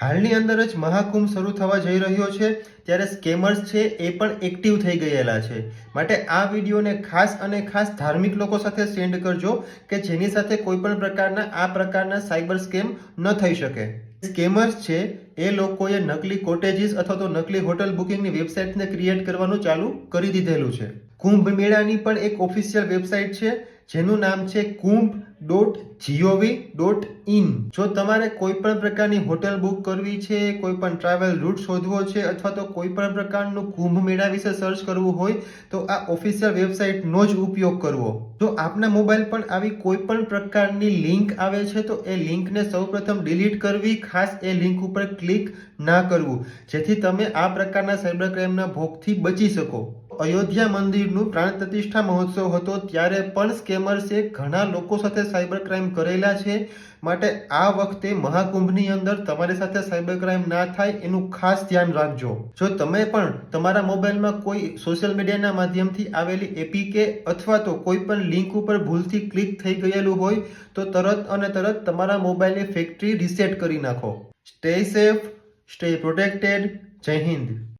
હાલની અંદર જ મહાકુંભ શરૂ થવા જઈ રહ્યો છે, ત્યારે સ્કેમર્સ છે એ પણ એક્ટિવ થઈ ગયેલા છે. માટે આ વિડીયોને ખાસ અને ખાસ ધાર્મિક લોકો સાથે સેન્ડ કરજો, કે જેની સાથે કોઈ પણ પ્રકારના, આ પ્રકારના સાયબર સ્કેમ ન થઈ શકે. સ્કેમર્સ છે, એ લોકોએ નકલી કોટેજીસ અથવા તો નકલી હોટલ બુકિંગની વેબસાઇટને ક્રિએટ કરવાનું ચાલુ કરી દીધેલું છે. કુંભ મેળાની પણ એક ઓફિશિયલ વેબસાઇટ છે જેનું નામ છે Kumbh dot G O V dot in જો તમારે કોઈ પણ પ્રકારની હોટલ બુક કરવી છે કોઈ પણ ટ્રાવેલ રૂટ શોધવો છે, અથવા તો કોઈ પણ પ્રકારનું કુંભ મેળા વિશે સર્ચ કરવું હોય, તો આ ઓફિશિયલ વેબસાઇટનો જ ઉપયોગ કરવો. જો આપના મોબાઈલ પર આવી કોઈ પણ પ્રકારની લિંક આવે છે, તો એ લિંકને સૌપ્રથમ ડિલીટ કરવી, ખાસ એ લિંક ઉપર ક્લિક ના કરવું, જેથી તમે આ પ્રકારના સાયબર ક્રાઇમના ભોગથી બચી શકો. અયોધ્યા મંદિરનું પ્રાણ પ્રતિષ્ઠા મહોત્સવ હતો. ત્યારે પણ સ્કેમર્સે ઘણા લોકો સાથે સાયબર ક્રાઇમ કરેલા છે. માટે આ વખતે મહાકુંભની અંદર તમારી સાથે સાયબર ક્રાઇમ ના થાય એનું ખાસ ધ્યાન રાખજો. જો તમે પણ તમારા મોબાઈલમાં કોઈ સોશિયલ મીડિયાના માધ્યમથી આવેલી એપીકે અથવા તો કોઈ પણ લિંક ઉપર ભૂલથી ક્લિક થઈ ગયેલું હોય, તો તરત અને તરત તમારા મોબાઈલની ફેક્ટરી રિસેટ કરી નાખો. સ્ટે સેફ, સ્ટે પ્રોટેક્ટેડ, જય હિન્દ.